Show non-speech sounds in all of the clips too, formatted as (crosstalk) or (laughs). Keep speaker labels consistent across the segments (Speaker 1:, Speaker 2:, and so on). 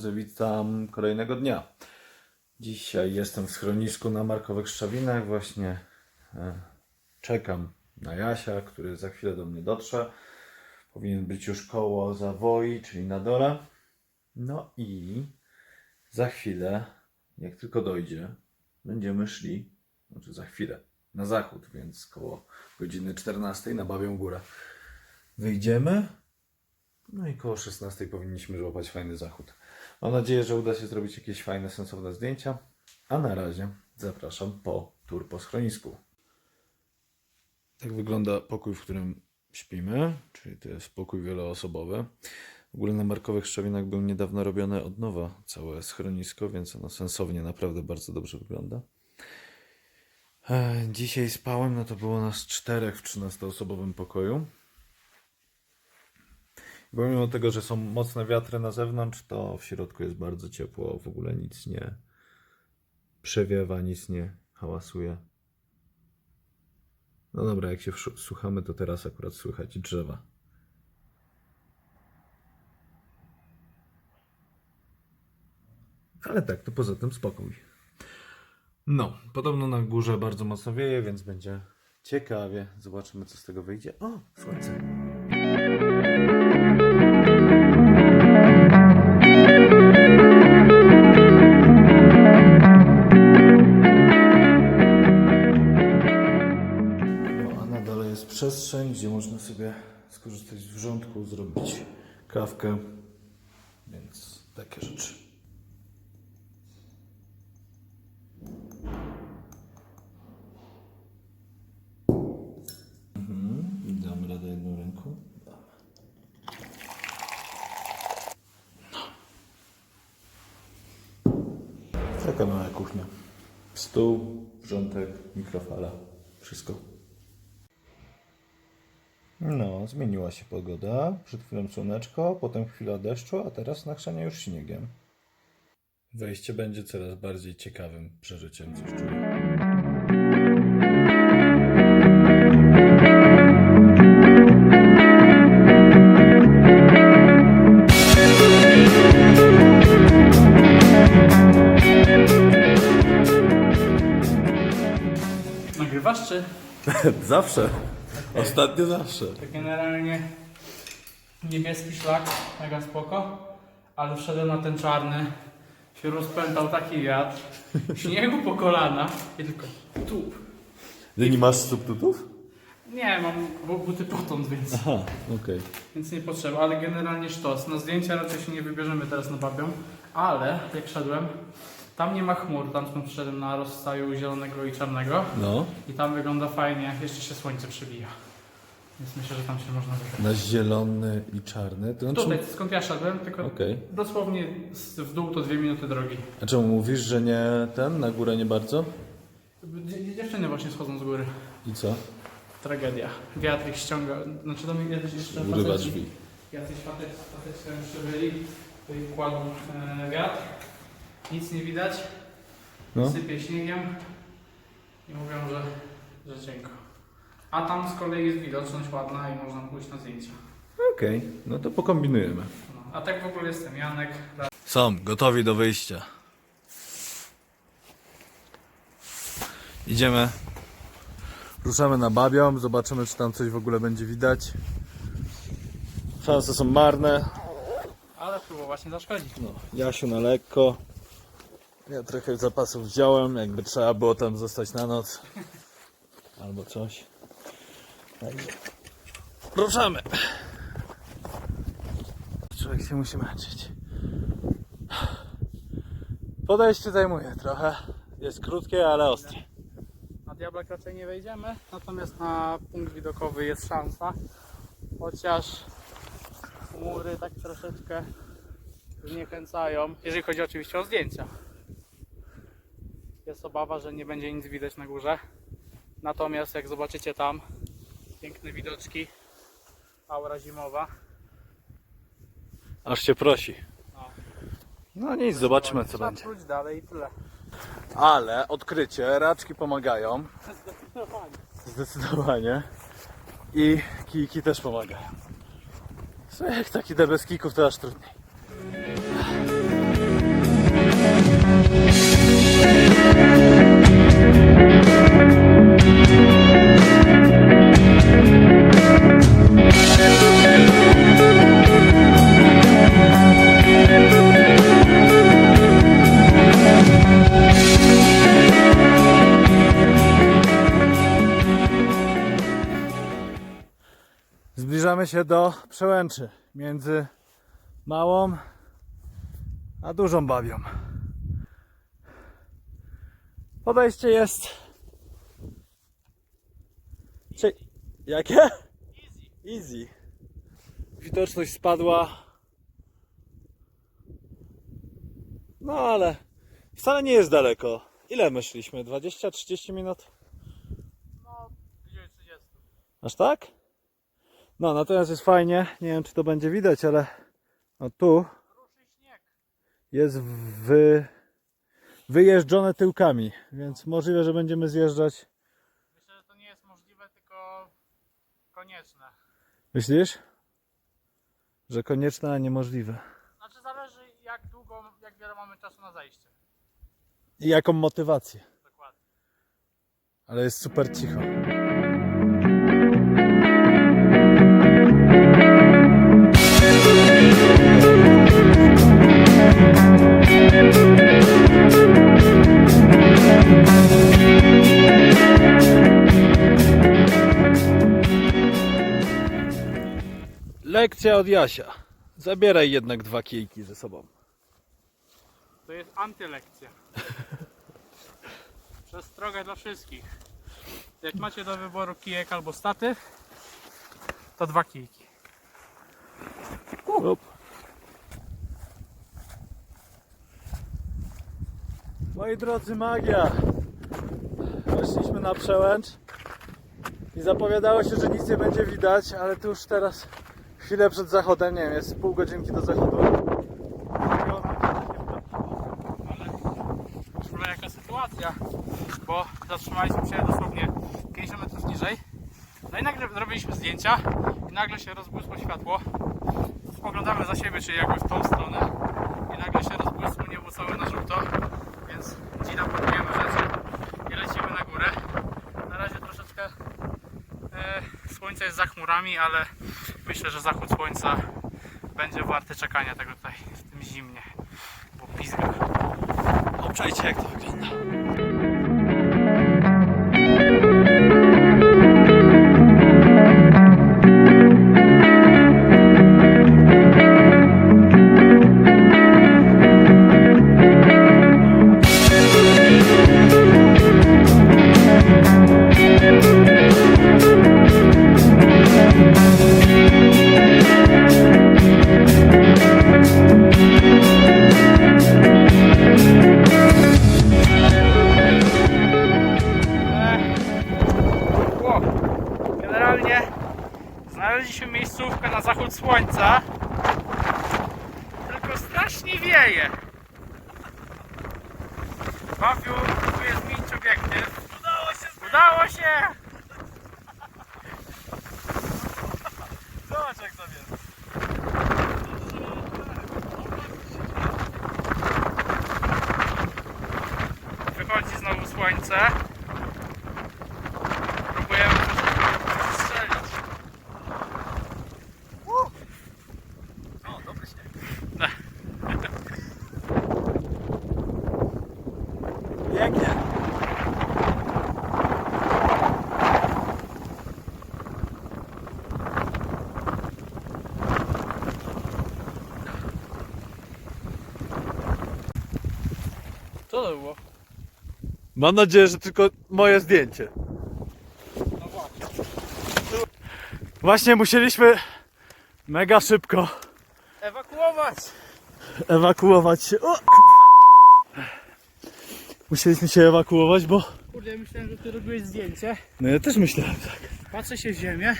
Speaker 1: drodzy, witam kolejnego dnia. Dzisiaj jestem w schronisku na Markowych Szczawinach. Właśnie e, czekam na Jasia, który za chwilę do mnie dotrze. Powinien być już koło Zawoi, czyli na dole. No i za chwilę, jak tylko dojdzie, będziemy szli, znaczy za chwilę, na zachód, więc koło godziny 14 na Babią Górę. Wyjdziemy, no i koło 16 powinniśmy złapać fajny zachód. Mam nadzieję, że uda się zrobić jakieś fajne, sensowne zdjęcia. A na razie zapraszam po tour po schronisku. Tak wygląda pokój, w którym śpimy, czyli to jest pokój wieloosobowy. W ogóle na Markowych Szczawinach był niedawno robione od nowa całe schronisko, więc ono sensownie naprawdę bardzo dobrze wygląda. E, Dzisiaj spałem, no to było nas czterech w 13-osobowym pokoju. Pomimo tego, że są mocne wiatry na zewnątrz, to w środku jest bardzo ciepło. W ogóle nic nie przewiewa, nic nie hałasuje. No dobra, jak się słuchamy, to teraz akurat słychać drzewa. Ale tak, to poza tym spokój. No, podobno na górze bardzo mocno wieje, więc będzie ciekawie. Zobaczymy, co z tego wyjdzie. O, słońce. No, a na dole jest przestrzeń, gdzie można sobie skorzystać z wrzątku, zrobić kawkę, więc takie rzeczy. Taka mała kuchnia. Stół, wrzątek, mikrofala. Wszystko. No, zmieniła się pogoda. Przed chwilą słoneczko, potem chwila deszczu, a teraz nachrzania już śniegiem. Wejście będzie coraz bardziej ciekawym przeżyciem, coś czuję. (laughs) zawsze. Ostatnio zawsze.
Speaker 2: To generalnie niebieski szlak, mega spoko, ale wszedłem na ten czarny, się rozpętał taki wiatr, śniegu po kolana i tylko tup.
Speaker 1: Ty nie masz subtutów?
Speaker 2: Nie, mam bu- buty potąd, więc,
Speaker 1: Aha, okej.
Speaker 2: więc nie potrzeba, ale generalnie sztos. Na zdjęcia raczej się nie wybierzemy teraz na babią, ale jak szedłem, tam nie ma chmur, tam skąd szedłem na rozstaju zielonego i czarnego
Speaker 1: No,
Speaker 2: i tam wygląda fajnie, jeszcze się słońce przebija. Więc myślę, że tam się można wybrać.
Speaker 1: na zielony i czarny. To znaczy...
Speaker 2: Tutaj, skąd ja szedłem, tylko
Speaker 1: Okej.
Speaker 2: dosłownie w dół to dwie minuty drogi.
Speaker 1: A czemu mówisz, że nie ten, na górę nie bardzo?
Speaker 2: Dzie- Dziewczyny właśnie schodzą z góry.
Speaker 1: I co?
Speaker 2: Tragedia. Wiatr ich ściąga. Znaczy do mnie jacyś jeszcze
Speaker 1: Urywa drzwi.
Speaker 2: Jacyś faceci tam jeszcze byli. To ich kładł e, wiatr. Nic nie widać.
Speaker 1: No.
Speaker 2: Sypie śniegiem. I mówią, że, że cienko. A tam z kolei jest widoczność ładna i można pójść na zdjęcia.
Speaker 1: Okej, no to pokombinujemy.
Speaker 2: No. A tak w ogóle jestem Janek.
Speaker 1: Są gotowi do wyjścia. Idziemy. Ruszamy na babią, zobaczymy czy tam coś w ogóle będzie widać. Szanse są marne.
Speaker 2: Ale próbować nie zaszkodzi.
Speaker 1: No, Jasiu na lekko. Ja trochę zapasów wziąłem, jakby trzeba było tam zostać na noc. Albo coś. Także ruszamy. Człowiek się musi męczyć. Podejście zajmuje trochę. Jest krótkie, ale ostre.
Speaker 2: Na Diablak raczej nie wejdziemy, natomiast na punkt widokowy jest szansa. Chociaż chmury tak troszeczkę zniechęcają, jeżeli chodzi oczywiście o zdjęcia. Jest obawa, że nie będzie nic widać na górze. Natomiast jak zobaczycie tam, piękne widoczki, aura zimowa.
Speaker 1: Aż się prosi.
Speaker 2: No.
Speaker 1: No nic, zobaczymy co
Speaker 2: Trzeba
Speaker 1: będzie.
Speaker 2: pójść dalej i tyle.
Speaker 1: Ale odkrycie, raczki pomagają.
Speaker 2: Zdecydowanie.
Speaker 1: Zdecydowanie. I kijki też pomagają. Słuchaj, jak taki bez kijków, to aż trudniej. Zbliżamy się do przełęczy między małą a dużą bawią. Podejście jest. Czy... Jakie?
Speaker 2: Easy.
Speaker 1: Easy. Widoczność spadła. No ale wcale nie jest daleko. Ile myśleliśmy? 20-30 minut?
Speaker 2: No, gdzieś 30.
Speaker 1: Aż tak? No, natomiast jest fajnie. Nie wiem, czy to będzie widać, ale no tu jest wy... wyjeżdżone tyłkami, więc możliwe, że będziemy zjeżdżać.
Speaker 2: Myślę, że to nie jest możliwe, tylko konieczne.
Speaker 1: Myślisz? Że konieczne, a niemożliwe.
Speaker 2: Znaczy zależy jak długo, jak wiele mamy czasu na zajście.
Speaker 1: I jaką motywację.
Speaker 2: Dokładnie.
Speaker 1: Ale jest super cicho. Lekcja od Jasia. Zabieraj jednak dwa kijki ze sobą.
Speaker 2: To jest antylekcja. (laughs) Przestroga dla wszystkich. Jak macie do wyboru kijek albo statyw, to dwa kijki.
Speaker 1: Up. Moi drodzy, magia. Weszliśmy na przełęcz i zapowiadało się, że nic nie będzie widać, ale tu już teraz chwilę przed zachodem, nie wiem, jest pół godzinki do zachodu.
Speaker 2: Ogóle jaka sytuacja, bo zatrzymaliśmy się dosłownie 50 metrów niżej. No i nagle zrobiliśmy zdjęcia i nagle się rozbłysło światło. Spoglądamy za siebie, czyli jakby w tą stronę i nagle się rozbłysło niebo całe na żółto, więc dzida pakujemy rzeczy i lecimy na górę. Na razie troszeczkę e, słońce jest za chmurami, ale myślę, że zachód słońca będzie warty czekania tego tutaj w tym zimnie, bo pizga.
Speaker 1: Obczajcie jak to wygląda.
Speaker 2: Znaleźliśmy miejscówkę na zachód słońca. Tylko strasznie wieje. Bafiu próbuje zmienić obiektyw. Udało się! Udało się!
Speaker 1: Zobacz jak to jest.
Speaker 2: Wychodzi znowu słońce. Próbujemy coś strzelić.
Speaker 1: O, dobry śnieg. Pięknie.
Speaker 2: Co to było?
Speaker 1: Mam nadzieję, że tylko moje zdjęcie.
Speaker 2: No właśnie.
Speaker 1: Właśnie musieliśmy mega szybko
Speaker 2: Ewakuować!
Speaker 1: ewakuować się. O! Musieliśmy się ewakuować, bo.
Speaker 2: Kurde, myślałem, że ty robiłeś zdjęcie.
Speaker 1: No ja też myślałem tak.
Speaker 2: Patrzę się w ziemię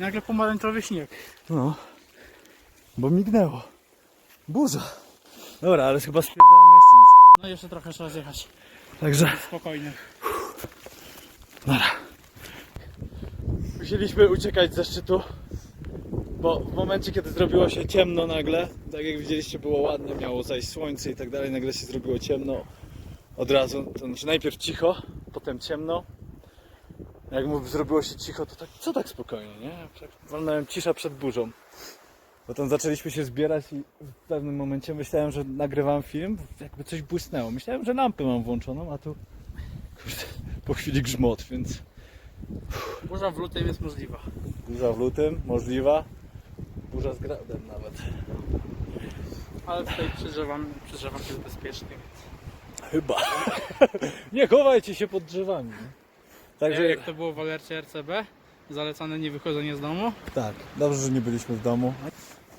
Speaker 2: i nagle pomarańczowy śnieg.
Speaker 1: No. Bo mignęło. Burza. Dobra, ale chyba spierdamy.
Speaker 2: No jeszcze trochę trzeba zjechać.
Speaker 1: Także
Speaker 2: Spokojnie.
Speaker 1: musieliśmy uciekać ze szczytu, bo w momencie, kiedy zrobiło się ciemno nagle, tak jak widzieliście, było ładnie, miało zajść słońce i tak dalej, nagle się zrobiło ciemno od razu. To znaczy najpierw cicho, potem ciemno. Jak mu zrobiło się cicho, to tak, co tak spokojnie, nie? Tak Walnąłem cisza przed burzą. Potem zaczęliśmy się zbierać i w pewnym momencie myślałem, że nagrywam film, jakby coś błysnęło. Myślałem, że lampę mam włączoną, a tu kurde, po chwili grzmot, więc
Speaker 2: Burza w lutym jest możliwa.
Speaker 1: burza w lutym, możliwa. Burza z gradem nawet.
Speaker 2: Ale tutaj przy drzewach jest bezpiecznie.
Speaker 1: Chyba. (laughs) nie chowajcie się pod drzewami.
Speaker 2: Także jak to było w alercie RCB, zalecane nie wychodzenie z domu.
Speaker 1: tak, dobrze, że nie byliśmy w domu.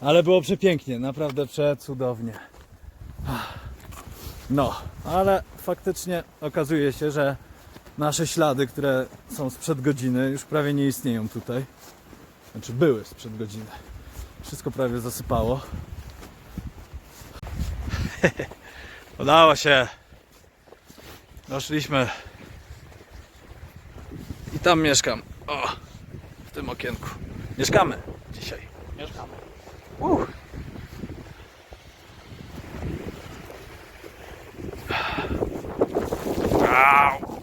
Speaker 1: Ale było przepięknie, naprawdę przecudownie. No, ale faktycznie okazuje się, że nasze ślady, które są sprzed godziny, już prawie nie istnieją tutaj. Znaczy były sprzed godziny. Wszystko prawie zasypało. (laughs) Udało się. Doszliśmy. I tam mieszkam. O, tym okienku. Mieszkamy dzisiaj.
Speaker 2: Mieszkamy.
Speaker 1: Uch. Au,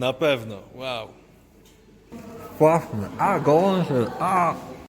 Speaker 1: Na pewno. Wow.
Speaker 3: Właśnie, a gorący, a